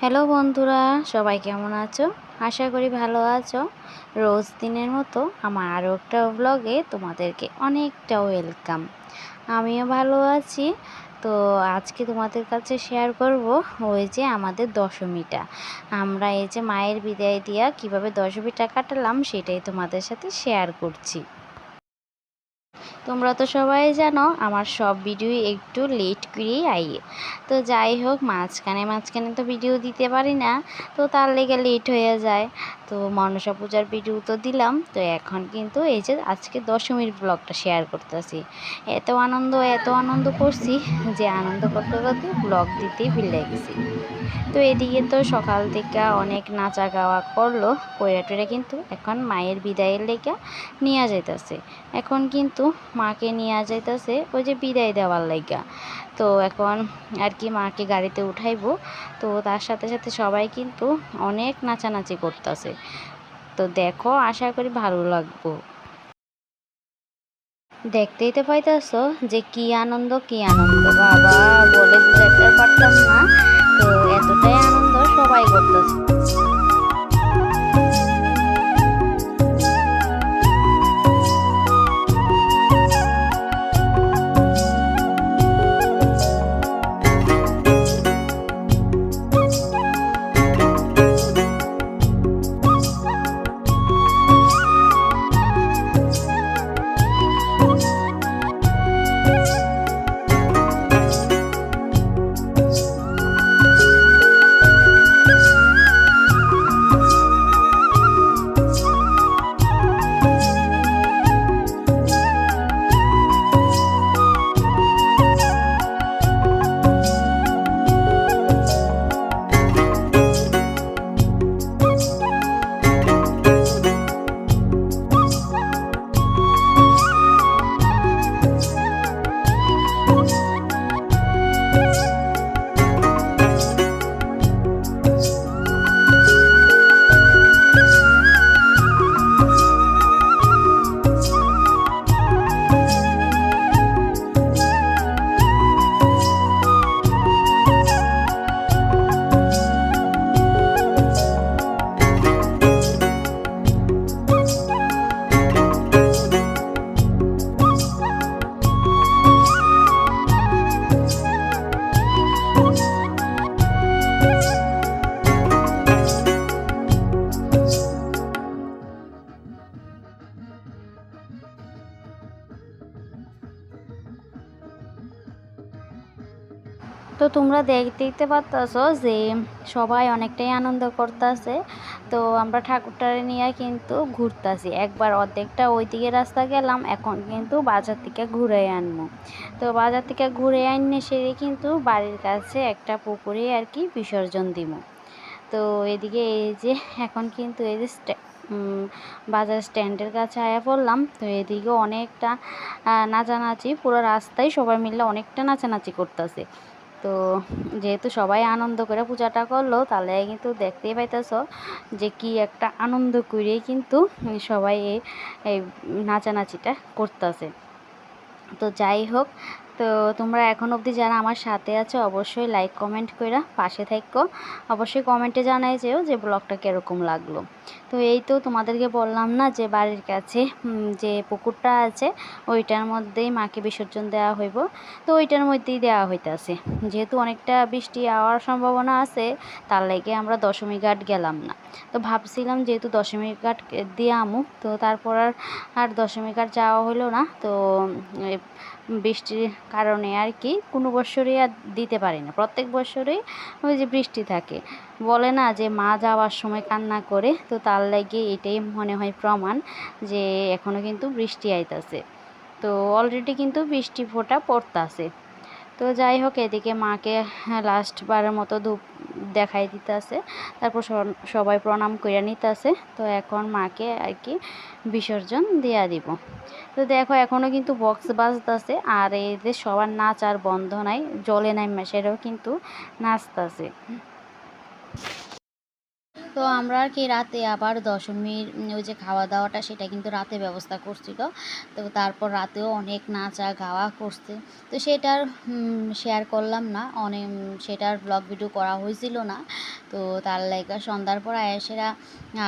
Hello বন্ধুরা, সবাই কেমন আছো? আশা করি ভালো আছো। রোজ দিনের মতো আমার আরও একটা ব্লগে তোমাদেরকে অনেকটা ওয়েলকাম আমিও ভালো আছি। তো আজকে তোমাদের কাছে শেয়ার করব ওই যে আমাদের দশমীটা। আমরা এই যে মায়ের বিদায় দিয়া কীভাবে দশমীটা কাটালাম সেটাই তোমাদের সাথে শেয়ার করছি। তোমরা তো সবাই জানো, আমার সব ভিডিও একটু লেট করেই আই তো যাই হোক, মাঝখানে মাঝখানে তো ভিডিও দিতে পারি না, তো তার লেগে লেট হয়ে যায়। তো মনসা পূজার ভিডিও তো দিলাম। তো এখন কিন্তু এই যে আজকে দশমীর ব্লগটা শেয়ার করতেছি। এত আনন্দ এত আনন্দ করছি যে আনন্দ করতে করতে ব্লগ দিতেই ভুলে গেছি। তো এদিকে তো সকাল থেকে অনেক নাচা গাওয়া করল, কইরা কিন্তু এখন মায়ের বিদায়ের লেগে নিয়ে যাইতেছে। এখন কিন্তু মাকে নিয়ে যাইতেছে ওই যে বিদায় দেওয়ার লাইগা তো এখন আর কি মাকে গাড়িতে উঠাইবো। তো তার সাথে সাথে সবাই কিন্তু অনেক নাচানাচি করতেছে। তো দেখো, আশা করি ভালো লাগবো। দেখতেই তো পাইতেছ যে কি আনন্দ কি আনন্দ। বাবা, বলে বুঝাইতে পারতাম না। তো এতটাই আনন্দ সবাই করতেছে। তো তোমরা দেখ, দেখতে পারতেছো যে সবাই অনেকটাই আনন্দ করতেছে। তো আমরা ঠাকুরটারে নিয়ে কিন্তু ঘুরতেছি। একবার অর্ধেকটা ওই দিকে রাস্তা গেলাম, এখন কিন্তু বাজার থেকে ঘুরে আনব তো বাজার থেকে ঘুরে আনলে সেরে কিন্তু বাড়ির কাছে একটা পুকুরে আর কি বিসর্জন দিব তো এদিকে এই যে এখন কিন্তু এই যে বাজার স্ট্যান্ডের কাছে আয়া পড়লাম। তো এদিকে অনেকটা নাচানাচি, পুরো রাস্তায় সবাই মিলে অনেকটা নাচানাচি করতেছে। তো যেহেতু সবাই আনন্দ করে পূজাটা করল, তাহলে কিন্তু দেখতেই পাইতেছ যে কি একটা আনন্দ করে কিন্তু সবাই এই নাচানাচিটা করতেছে। তো যাই হোক তো তোমরা এখন অবধি যারা আমার সাথে আছো, অবশ্যই লাইক কমেন্ট করে পাশে থাকো অবশ্যই কমেন্টে জানাই যেও যে ব্লগটা কীরকম লাগল। তো এই তো তোমাদেরকে বললাম না যে বাড়ির কাছে যে পুকুরটা আছে, ওইটার মধ্যেই মাকে বিসর্জন দেওয়া হইব। তো ওইটার মধ্যেই দেওয়া হইতেছে। যেহেতু অনেকটা বৃষ্টি আওয়ার সম্ভাবনা আছে, তার লেগে আমরা দশমী ঘাট গেলাম না। তো ভাবছিলাম যেহেতু দশমী ঘাট দিয়ে আমু, তো তারপর আর আর দশমী ঘাট যাওয়া হলো না। তো বৃষ্টির কারণে আর কি কোনো বছরই আর দিতে পারি না। প্রত্যেক বছরই ওই যে বৃষ্টি থাকে। বলে না যে মা যাওয়ার সময় কান্না করে, তো তার লাগে এটাই মনে হয় প্রমাণ যে এখনও কিন্তু বৃষ্টি আইতাছে। তো অলরেডি কিন্তু বৃষ্টি ফোঁটা পড়তাছে। তো যাই হোক, এদিকে মাকে লাস্টবারের মতো ধূপ দেখাই দিতে আছে তারপর সবাই প্রণাম করে নিতে আছে তো এখন মাকে আর কি বিসর্জন দিয়া দিব। তো দেখো এখনও কিন্তু বক্স বাজতেছে। আর এদের সবার নাচ আর বন্ধ নাই, জলে নাই সেটাও কিন্তু নাচতেছে। তো আমরা আর কি রাতে আবার দশমীর ওই যে খাওয়া দাওয়াটা সেটা কিন্তু রাতে ব্যবস্থা করছিল। তো তারপর রাতেও অনেক নাচা গাওয়া করছে। তো সেটার শেয়ার করলাম না। অনেক সেটার ব্লগ ভিডিও করা হয়েছিল না। তো তার লাইগা সন্ধ্যার পর আয়াসেরা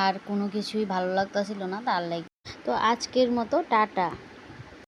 আর কোনো কিছুই ভালো লাগতেছিল না তার লাইগা তো আজকের মতো, টাটা।